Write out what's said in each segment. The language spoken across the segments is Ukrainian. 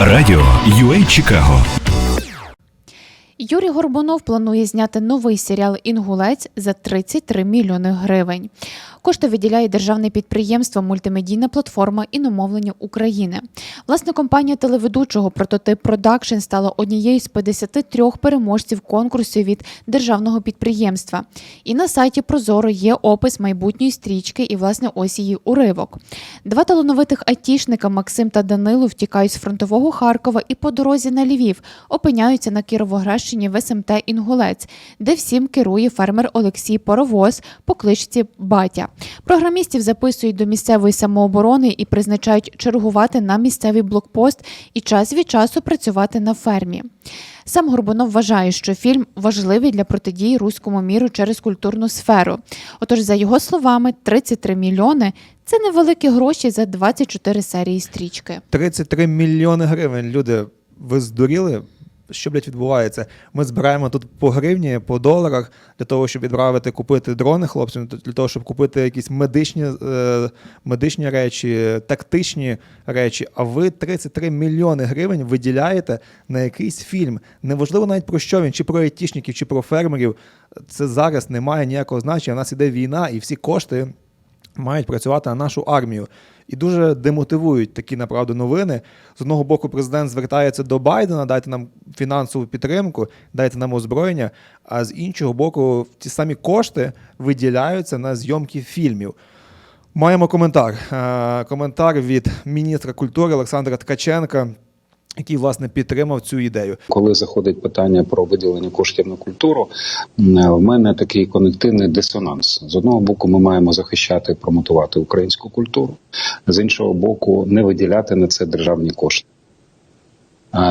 Радіо UA Чикаго Юрій Горбунов планує зняти новий серіал Інгулець за 33 мільйони гривень. Кошти виділяє державне підприємство Мультимедійна платформа іномовлення України. Власне, компанія телеведучого Прототип Продакшн стала однією з 53 переможців конкурсу від державного підприємства. І на сайті Прозоро є опис майбутньої стрічки і власне ось її уривок. Два талановитих айтішника Максим та Данило втікають з фронтового Харкова і по дорозі на Львів опиняються на Кіровоградщині в СМТ Інгулець, де всім керує фермер Олексій Паровоз по кличці Батя. Програмістів записують до місцевої самооборони і призначають чергувати на місцевий блокпост і час від часу працювати на фермі. Сам Горбунов вважає, що фільм важливий для протидії руському міру через культурну сферу. Отож, за його словами, 33 мільйони це невеликі гроші за 24 серії стрічки. 33 мільйони гривень. Люди, ви здуріли? Що блядь, відбувається? Ми збираємо тут по гривні, по доларах для того, щоб відправити купити дрони хлопцям, для того, щоб купити якісь медичні, е, медичні речі, тактичні речі. А ви 33 мільйони гривень виділяєте на якийсь фільм. Неважливо навіть про що він, чи про айтішників, чи про фермерів. Це зараз не має ніякого значення. У нас іде війна, і всі кошти мають працювати на нашу армію. І дуже демотивують такі направду новини. З одного боку, президент звертається до Байдена, дайте нам фінансову підтримку, дайте нам озброєння. А з іншого боку, ті самі кошти виділяються на зйомки фільмів. Маємо коментар. Е, Коментар від міністра культури Олександра Ткаченка, який власне підтримав цю ідею. Коли заходить питання про виділення коштів на культуру, в мене такий конективний дисонанс. З одного боку, ми маємо захищати і промотувати українську культуру, з іншого боку, не виділяти на це державні кошти.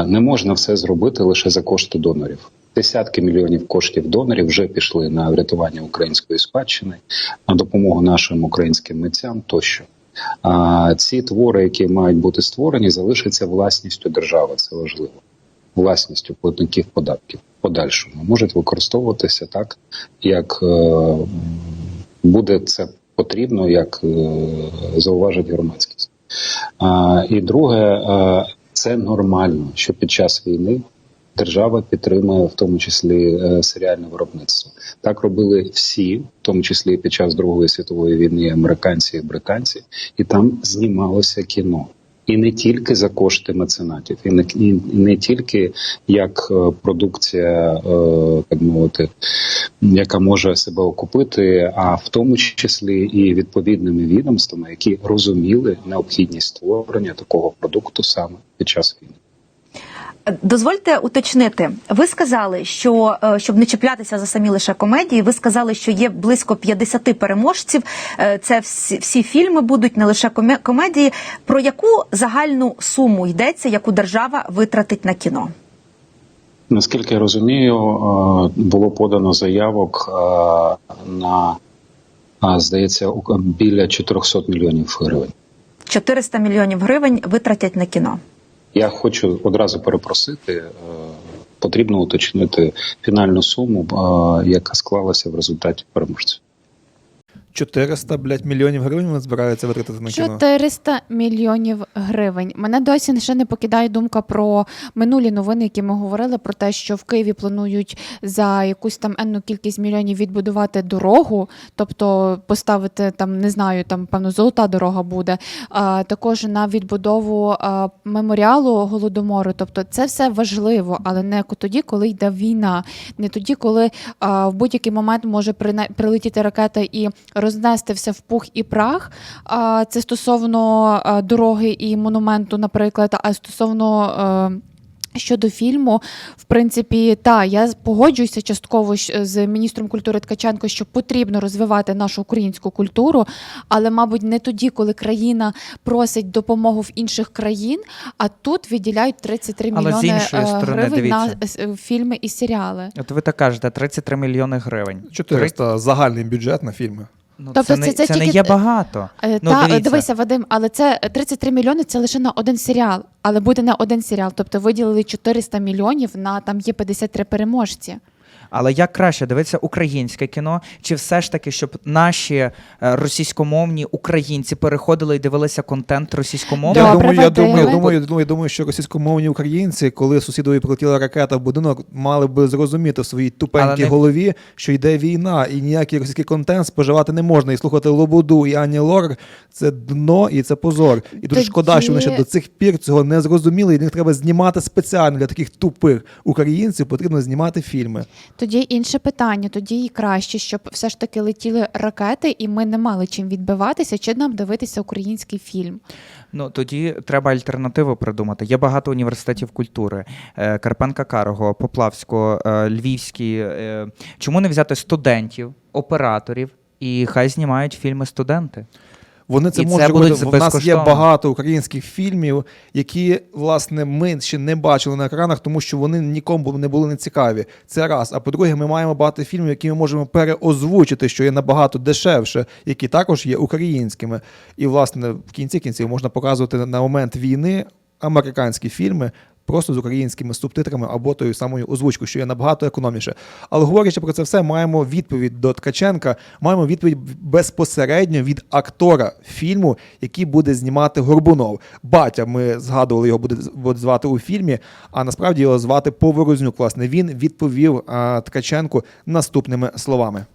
Не можна все зробити лише за кошти донорів. Десятки мільйонів коштів донорів вже пішли на врятування української спадщини, на допомогу нашим українським митцям тощо. А ці твори, які мають бути створені, залишаться власністю держави. Це важливо. Власністю платників податків подальшому можуть використовуватися так, як е, буде це потрібно, як е, зауважить громадськість. А, і друге, е, це нормально, що під час війни держава підтримує в тому числі е, серіальне виробництво. Так робили всі, в тому числі під час Другої світової війни, американці і британці, і там знімалося кіно. І не тільки за кошти меценатів, і не, і не тільки як е, продукція, е, так мовити, яка може себе окупити, а в тому числі і відповідними відомствами, які розуміли необхідність створення такого продукту саме під час війни. Дозвольте уточнити. Ви сказали, що е, щоб не чіплятися за самі лише комедії, ви сказали, що є близько 50 переможців. Е, Це всі, всі фільми будуть не лише коме- комедії. Про яку загальну суму йдеться, яку держава витратить на кіно? Наскільки я розумію, е, було подано заявок на здається біля 400 мільйонів гривень. 400 мільйонів гривень витратять на кіно. Я хочу одразу перепросити. е, Потрібно уточнити фінальну суму, е, яка склалася в результаті переможців. 400 блядь, мільйонів гривень вони збираються витратити на кіно. 400 мільйонів гривень. Мене досі ще не покидає думка про минулі новини, які ми говорили про те, що в Києві планують за якусь там енну кількість мільйонів відбудувати дорогу, тобто поставити там, не знаю, там певно золота дорога буде. А, також на відбудову а, меморіалу голодомору. Тобто, це все важливо, але не тоді, коли йде війна, не тоді, коли а, в будь-який момент може прилетіти ракета і рознести все в пух і прах. А, Це стосовно дороги і монументу, наприклад, а стосовно. е, Щодо фільму, в принципі, та я погоджуюся частково з міністром культури Ткаченко, що потрібно розвивати нашу українську культуру, але, мабуть, не тоді, коли країна просить допомогу в інших країн, а тут виділяють 33 Але з мільйони іншої е, сторони, гривень на дивіться. е, фільми і серіали. От ви так кажете, 33 мільйони гривень. 400 загальний бюджет на фільми. Ну, Тобто це, не, це- це це не тільки- є багато. Е, Ну, Та дивіться. дивися, Вадим, але це е, 33 мільйони це лише на один серіал, але буде не один серіал. Тобто виділили 400 мільйонів на там є 53 переможці. Але як краще дивитися українське кіно, чи все ж таки, щоб наші е, російськомовні українці переходили і дивилися контент російськомовний? Я думаю, я думаю, я думаю, я думаю, думаю, що російськомовні українці, коли сусідові прилетіла ракета в будинок, мали би зрозуміти в своїй тупенькій не- голові, що йде війна, і ніякий російський контент споживати не можна. І слухати Лободу і Ані Лорак це дно і це позор. І дуже Тоді- шкода, що вони ще до цих пір цього не зрозуміли. І їх треба знімати спеціально для таких тупих українців. Потрібно знімати фільми. Тоді інше питання, тоді і краще, щоб все ж таки летіли ракети, і ми не мали чим відбиватися, чи нам дивитися український фільм. Ну тоді треба альтернативу придумати. Є багато університетів культури: Е, Карпенка Карого, Поплавського, е, Львівський. Е, Чому не взяти студентів, операторів, і хай знімають фільми студенти? Вони це І це можуть будуть робити. В нас є безкоштовно. багато українських фільмів, які власне ми ще не бачили на екранах, тому що вони нікому не були не цікаві. Це раз. А по-друге, ми маємо багато фільмів, які ми можемо переозвучити, що є набагато дешевше, які також є українськими. І власне в кінці кінців можна показувати на момент війни американські фільми. Просто з українськими субтитрами або тою самою озвучкою, що є набагато економніше. Але говорячи про це все, маємо відповідь до Ткаченка, маємо відповідь безпосередньо від актора фільму, який буде знімати Горбунов. Батя, ми згадували його буде, буде звати у фільмі, а насправді його звати Поворознюк. Власне, він відповів а, Ткаченку наступними словами.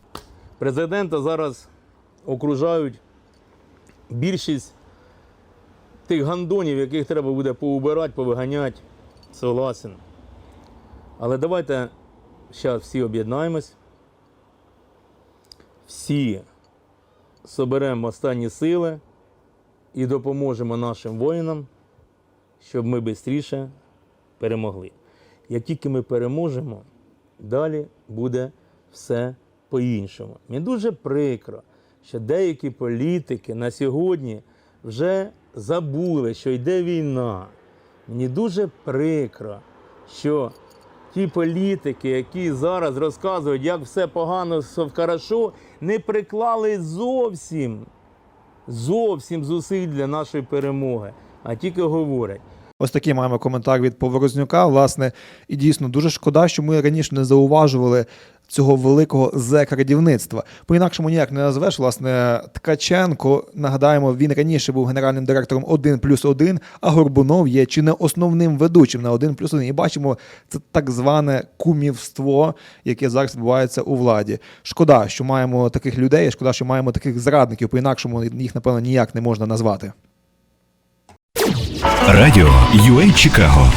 Президента зараз окружають більшість тих гандонів, яких треба буде поубирати, повиганяти. Согласен. Але давайте зараз всі об'єднаємось. Всі соберемо останні сили і допоможемо нашим воїнам, щоб ми швидше перемогли. Як тільки ми переможемо, далі буде все по-іншому. Мені дуже прикро, що деякі політики на сьогодні вже забули, що йде війна. Мені дуже прикро, що ті політики, які зараз розказують, як все погано, хорошо, не приклали зовсім, зовсім зусиль для нашої перемоги, а тільки говорять. Ось такий маємо коментар від Поворознюка. Власне, і дійсно дуже шкода, що ми раніше не зауважували цього великого зекрадівництва. По-інакшому ніяк не назвеш. Власне, Ткаченко, нагадаємо, він раніше був генеральним директором 1 плюс 1, а Горбунов є чи не основним ведучим на 1 плюс 1. І бачимо, це так зване кумівство, яке зараз відбувається у владі. Шкода, що маємо таких людей, шкода, що маємо таких зрадників. По-інакшому їх, напевно, ніяк не можна назвати. Радіо UA Чикаго